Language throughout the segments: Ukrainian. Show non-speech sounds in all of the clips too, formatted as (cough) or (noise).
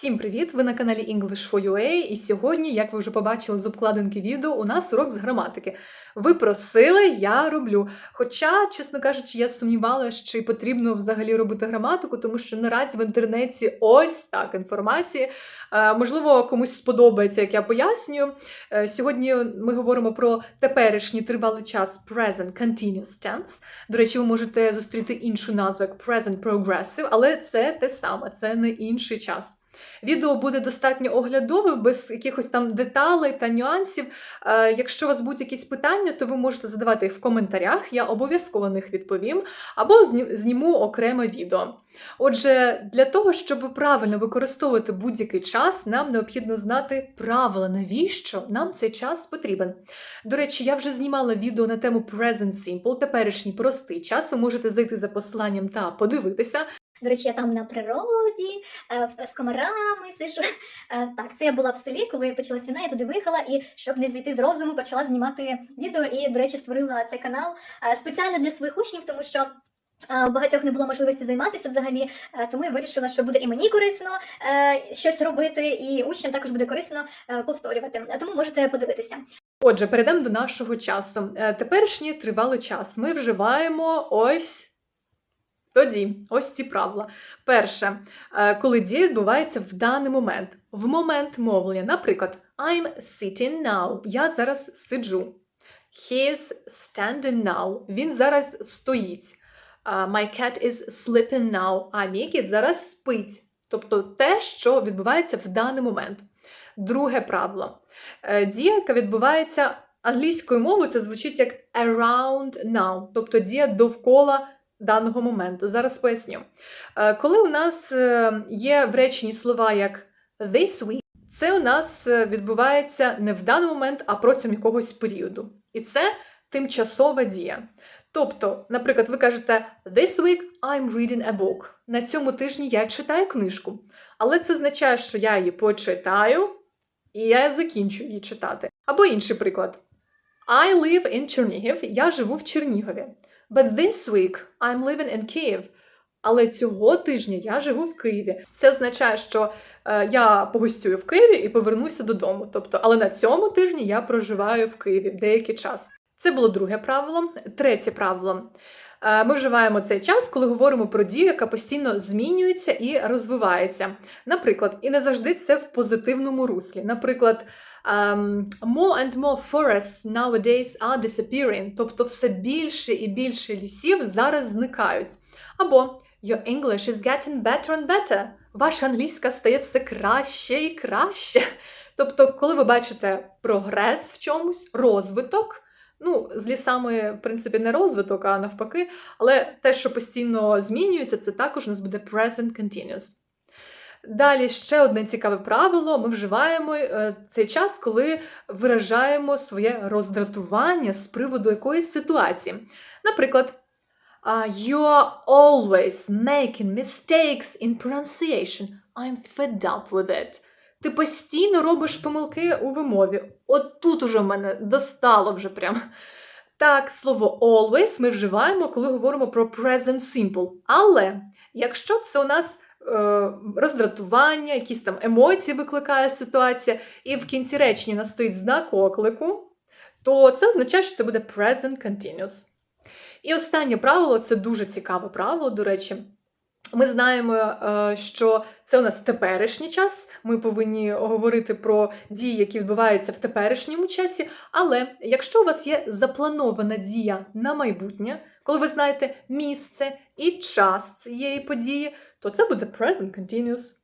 Всім привіт! Ви на каналі English for UA, і сьогодні, як ви вже побачили з обкладинки відео, у нас урок з граматики. Ви просили, я роблю. Хоча, чесно кажучи, я сумнівалася, чи потрібно взагалі робити граматику, тому що наразі в інтернеті ось так інформації. Е, можливо, комусь сподобається, як я пояснюю. Е, сьогодні ми говоримо про теперішній тривалий час present continuous tense. До речі, ви можете зустріти іншу назву як present progressive, але це те саме, це не інший час. Відео буде достатньо оглядове, без якихось там деталей та нюансів. Е, якщо у вас будуть якісь питання, то ви можете задавати їх в коментарях, я обов'язково на них відповім, або зніму окреме відео. Отже, для того, щоб правильно використовувати будь-який час, нам необхідно знати правила, навіщо нам цей час потрібен. До речі, я вже знімала відео на тему Present Simple, теперішній простий час. Ви можете зайти за посиланням та подивитися. До речі, я там на природі, е, з комарами сижу. Е, Так, це я була в селі, коли почалась війна, я туди виїхала і щоб не зійти з розуму, почала знімати відео і, до речі, створила цей канал е, спеціально для своїх учнів, тому що. У багатьох не було можливості займатися взагалі, тому я вирішила, що буде і мені корисно щось робити, і учням також буде корисно повторювати. Тому можете подивитися. Отже, перейдемо до нашого часу. Теперішній тривалий час. Ми вживаємо ось. Тоді, ось ці правила. Перше, е, коли дія відбувається в даний момент, в момент мовлення. Наприклад, I'm sitting now. Я зараз сиджу. He's standing now. Він зараз стоїть. Е, My cat is sleeping now. А мій кіт зараз спить. Тобто те, що відбувається в даний момент. Друге правило. Е, Дія, яка відбувається англійською мовою, це звучить як around now, тобто дія довкола даного моменту. Зараз поясню. Е, Коли у нас е, є в реченні слова як this week, це у нас е, відбувається не в даний момент, а протягом якогось періоду. І це тимчасова дія. Тобто, наприклад, ви кажете This week I'm reading a book. На цьому тижні я читаю книжку. Але це означає, що я її почитаю, і я закінчу її читати. Або інший приклад. I live in Чернігів. Я живу в Чернігові. But this week I'm living in Kyiv. Але цього тижня я живу в Києві. Це означає, що е, я погостюю в Києві і повернуся додому. Тобто, але на цьому тижні я проживаю в Києві деякий час. Це було друге правило. Третє правило. Е, Ми вживаємо цей час, коли говоримо про дію, яка постійно змінюється і розвивається. Наприклад, і не завжди це в позитивному руслі. Наприклад, ем, more and more forests nowadays are disappearing, тобто все більше і більше лісів зараз зникають. Або Your English is getting better and better. Ваша англійська стає все краще і краще. Тобто, коли ви бачите прогрес в чомусь, розвиток, ну, з лісами, в принципі, не розвиток, а навпаки, але те, що постійно змінюється, це також у нас буде present continuous. Далі ще одне цікаве правило: ми вживаємо е, цей час, коли виражаємо своє роздратування з приводу якоїсь ситуації. Наприклад, You always making mistakes in pronunciation. I'm fed up with it. Ти постійно робиш помилки у вимові. От тут уже в мене достало вже прям. Так, слово always ми вживаємо, коли говоримо про present simple. Але якщо це у нас роздратування, якісь там емоції викликає ситуація, і в кінці речення нас стоїть знак оклику, то це означає, що це буде present continuous. І останнє правило це дуже цікаве правило, до речі. Ми знаємо, е, що це у нас теперішній час. Ми повинні говорити про дії, які відбуваються в теперішньому часі. Але якщо у вас є запланована дія на майбутнє, коли ви знаєте місце і час цієї події, то це буде present continuous.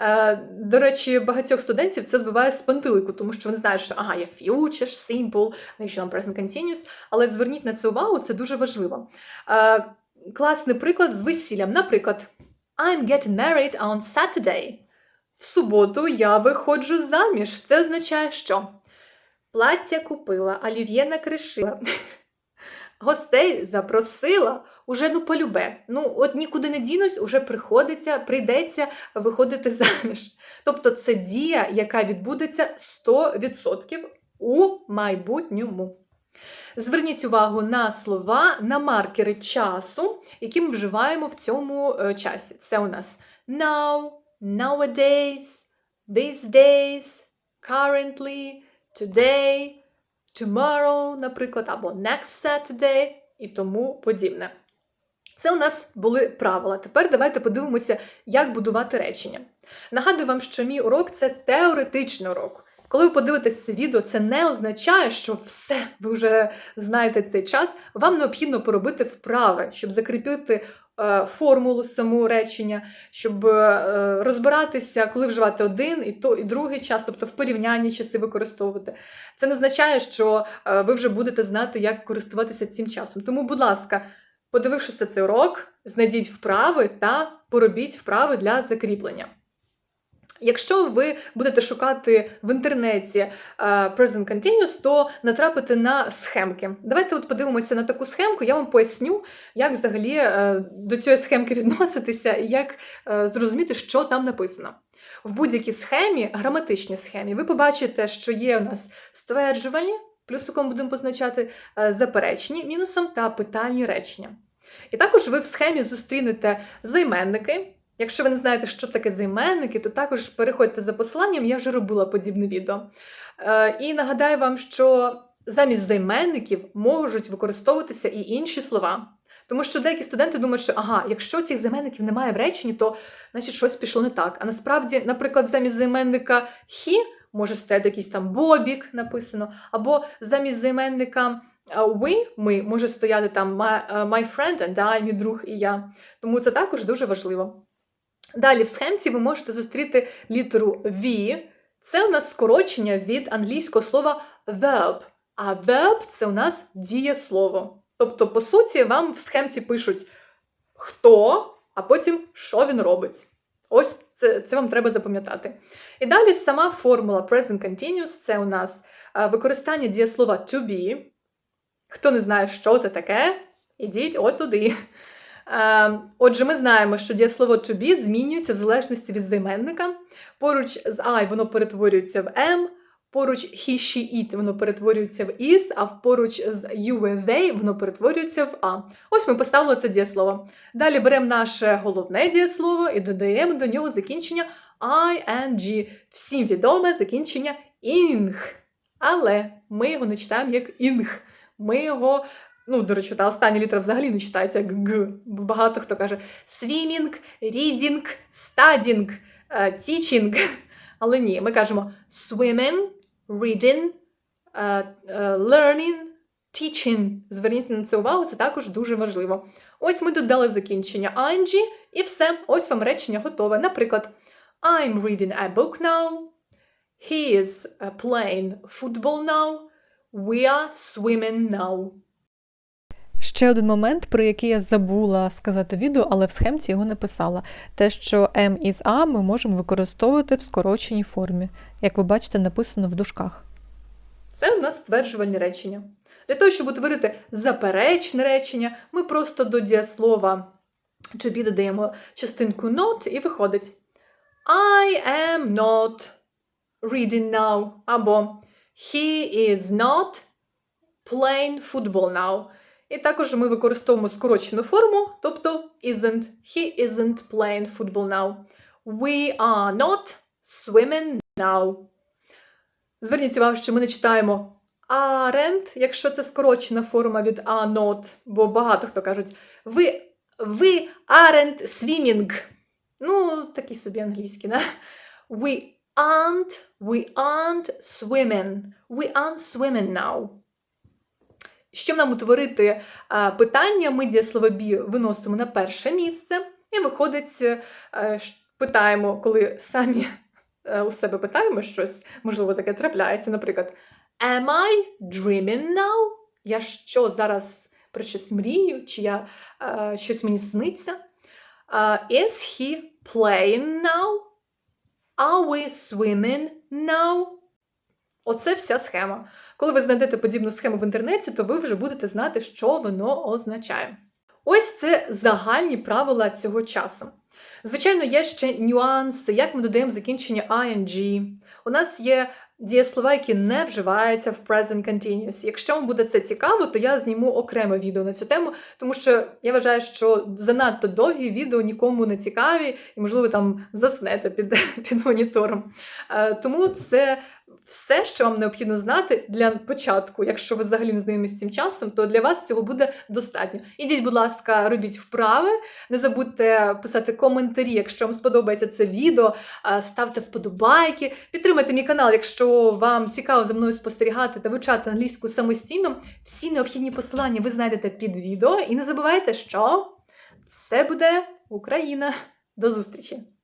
Е, До речі, багатьох студентів це збиває з пантелику, тому що вони знають, що ага, є future, simple, навіщо нам present continuous, але зверніть на це увагу, це дуже важливо. Е, Класний приклад з весіллям. Наприклад, I'm getting married on Saturday. В суботу я виходжу заміж. Це означає, що плаття купила, олів'є накришила, гостей запросила, уже ну полюбе. Ну, от нікуди не дінусь, уже приходиться, прийдеться виходити заміж. Тобто це дія, яка відбудеться 100% у майбутньому. Зверніть увагу на слова, на маркери часу, які ми вживаємо в цьому е, часі. Це у нас now, nowadays, these days, currently, today, tomorrow, наприклад, або next Saturday і тому подібне. Це у нас були правила. Тепер давайте подивимося, як будувати речення. Нагадую вам, що мій урок це теоретичний урок. Коли ви подивитесь це відео, це не означає, що все, ви вже знаєте цей час. Вам необхідно поробити вправи, щоб закріпити формулу саму речення, щоб е, розбиратися, коли вживати один і то, і другий час, тобто в порівнянні часи використовувати. Це не означає, що е, ви вже будете знати, як користуватися цим часом. Тому, будь ласка, подивившися цей урок, знайдіть вправи та поробіть вправи для закріплення. Якщо ви будете шукати в інтернеті е, Present Continuous, то натрапите на схемки. Давайте от подивимося на таку схемку, я вам поясню, як взагалі е, до цієї схемки (laughs) відноситися і як е, зрозуміти, що там написано. В будь-якій схемі, граматичній схемі, ви побачите, що є у нас стверджувальні, плюсиком будемо позначати заперечні мінусом та питальні речення. І також ви в схемі зустрінете займенники. Якщо ви не знаєте, що таке займенники, то також переходьте за посиланням, я вже робила подібне відео. Е, і нагадаю вам, що замість займенників можуть використовуватися і інші слова. Тому що деякі студенти думають, що ага, якщо цих займенників немає в реченні, то значить щось пішло не так. А насправді, наприклад, замість займенника хі може стояти якийсь там бобік написано, або замість займенника а we, ми може стояти там uh, my friend and I, мій друг і я. Тому це також дуже важливо. Далі в схемці ви можете зустріти літеру V. Це у нас скорочення від англійського слова verb. А verb це у нас дієслово. Тобто, по суті, вам в схемці пишуть хто, а потім що він робить. Ось це, це вам треба запам'ятати. І далі сама формула Present Continuous це у нас е, використання дієслова to be. Хто не знає, що це таке, ідіть от туди. Е, Отже, ми знаємо, що дієслово to be змінюється в залежності від займенника. Поруч з I воно перетворюється в am, поруч he, she, it воно перетворюється в is, а поруч з you, they воно перетворюється в a. Ось ми поставили це дієслово. Далі беремо наше головне дієслово і додаємо до нього закінчення ing. Всім відоме закінчення ing. Але ми його не читаємо як ing. Ми його Ну, до речі, та остання літера взагалі не читається як Г. Багато хто каже reading, studying, е, teaching. (laughs) Але ні, ми кажемо swimming, reading, е, е, learning, teaching. Зверніть на це увагу, це також дуже важливо. Ось ми додали закінчення ing, і все, ось вам речення готове. Наприклад, I'm reading a book now. He is uh, playing football now. We are swimming now. Ще один момент, про який я забула сказати відео, але в схемці його написала. Те, що M із A ми можемо використовувати в скороченій формі. Як ви бачите, написано в дужках. Це у нас стверджувальні речення. Для того, щоб утворити заперечне речення, ми просто до дієслова to be додаємо частинку not і виходить I am not reading now. Або He is not playing football now. І також ми використовуємо скорочену форму, тобто isn't. He isn't playing football now. We are not swimming now. Зверніть увагу, що ми не читаємо aren't, якщо це скорочена форма від are not, бо багато хто кажуть, ви, ви aren't swimming. Ну, такі собі англійські, да? We aren't, we aren't swimming. We aren't swimming now. Щоб нам утворити питання, ми дієслово be виносимо на перше місце, і виходить, е, питаємо, коли самі е, у себе питаємо щось, можливо, таке трапляється. Наприклад, Am I dreaming now? Я що зараз про щось мрію, чи я е, щось мені сниться? Е, is he playing now? Are we swimming now? Оце вся схема. Коли ви знайдете подібну схему в інтернеті, то ви вже будете знати, що воно означає. Ось це загальні правила цього часу. Звичайно, є ще нюанси, як ми додаємо закінчення ing. У нас є дієслова, які не вживаються в present continuous. Якщо вам буде це цікаво, то я зніму окреме відео на цю тему, тому що я вважаю, що занадто довгі відео нікому не цікаві, і, можливо, там заснете під, (laughs) під монітором. Е, Тому це все, що вам необхідно знати для початку. Якщо ви взагалі не знайомі з цим часом, то для вас цього буде достатньо. Ідіть, будь ласка, робіть вправи. Не забудьте писати коментарі, якщо вам сподобається це відео. Ставте вподобайки, підтримайте мій канал, якщо вам цікаво за мною спостерігати та вивчати англійську самостійно. Всі необхідні посилання ви знайдете під відео. І не забувайте, що все буде Україна. До зустрічі!